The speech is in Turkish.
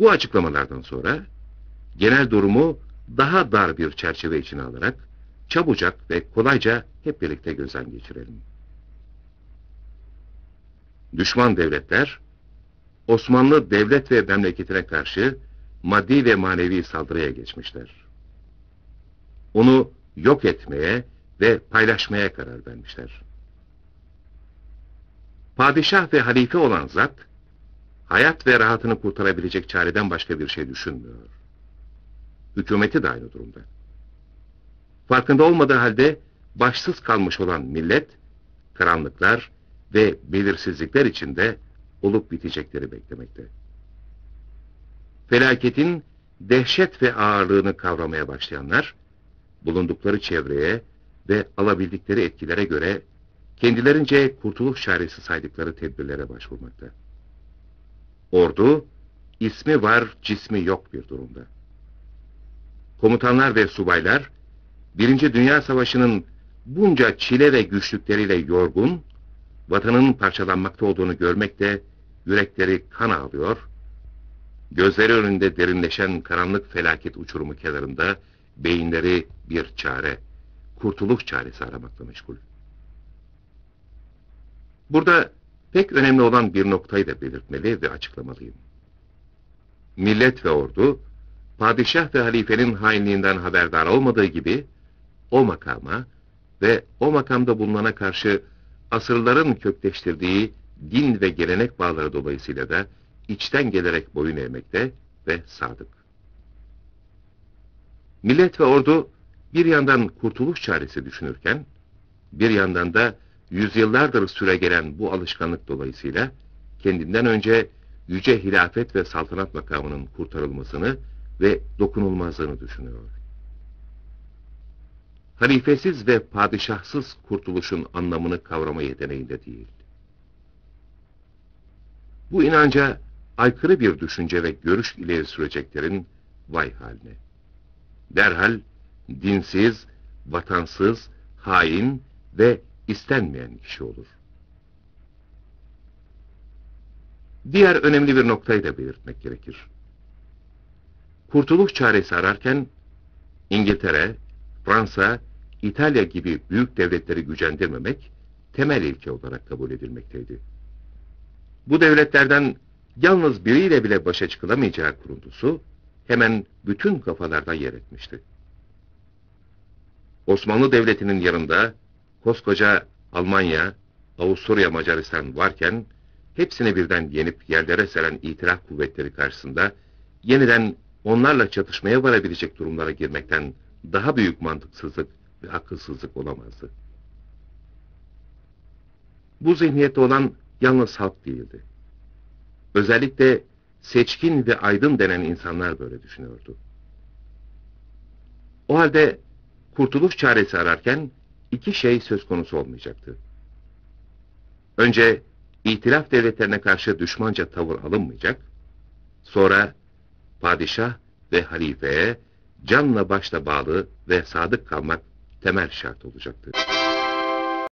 Bu açıklamalardan sonra genel durumu daha dar bir çerçeve içine alarak çabucak ve kolayca hep birlikte gözden geçirelim. Düşman devletler Osmanlı devlet ve memleketine karşı maddi ve manevi saldırıya geçmişler. Onu yok etmeye ve paylaşmaya karar vermişler. Padişah ve halife olan zat, hayat ve rahatını kurtarabilecek çareden başka bir şey düşünmüyor. Hükümeti de aynı durumda. Farkında olmadığı halde başsız kalmış olan millet, karanlıklar ve belirsizlikler içinde olup bitecekleri beklemekte. Felaketin dehşet ve ağırlığını kavramaya başlayanlar, bulundukları çevreye ve alabildikleri etkilere göre kendilerince kurtuluş çaresi saydıkları tedbirlere başvurmakta. Ordu, ismi var, cismi yok bir durumda. Komutanlar ve subaylar, Birinci Dünya Savaşı'nın bunca çile ve güçlükleriyle yorgun, vatanın parçalanmakta olduğunu görmekte yürekleri kan ağlıyor, gözleri önünde derinleşen karanlık felaket uçurumu kenarında beyinleri bir çare, kurtuluş çaresi aramakla meşgul. Burada pek önemli olan bir noktayı da belirtmeli ve açıklamalıyım. Millet ve ordu, padişah ve halifenin hainliğinden haberdar olmadığı gibi, o makama ve o makamda bulunana karşı asırların kökleştirdiği din ve gelenek bağları dolayısıyla da içten gelerek boyun eğmekte ve sadık. Millet ve ordu bir yandan kurtuluş çaresi düşünürken, bir yandan da yüzyıllardır süre gelen bu alışkanlık dolayısıyla kendinden önce yüce hilafet ve saltanat makamının kurtarılmasını ve dokunulmazlığını düşünüyor. Halifesiz ve padişahsız kurtuluşun anlamını kavrama yeteneğinde değil. Bu inanca aykırı bir düşünce ve görüş ileri süreceklerin vay haline. Derhal dinsiz, vatansız, hain ve istenmeyen kişi olur. Diğer önemli bir noktayı da belirtmek gerekir. Kurtuluş çaresi ararken İngiltere, Fransa, İtalya gibi büyük devletleri gücendirmemek temel ilke olarak kabul edilmekteydi. Bu devletlerden yalnız biriyle bile başa çıkılamayacağı kuruntusu hemen bütün kafalarda yer etmişti. Osmanlı Devleti'nin yanında koskoca Almanya, Avusturya, Macaristan varken hepsini birden yenip yerlere seren itiraf kuvvetleri karşısında yeniden onlarla çatışmaya varabilecek durumlara girmekten daha büyük mantıksızlık ve akılsızlık olamazdı. Bu zihniyette olan yalnız halk değildi. Özellikle seçkin ve aydın denen insanlar böyle düşünüyordu. O halde kurtuluş çaresi ararken iki şey söz konusu olmayacaktı. Önce itilaf devletlerine karşı düşmanca tavır alınmayacak, sonra padişah ve halifeye canla başla bağlı ve sadık kalmak temel şart olacaktı.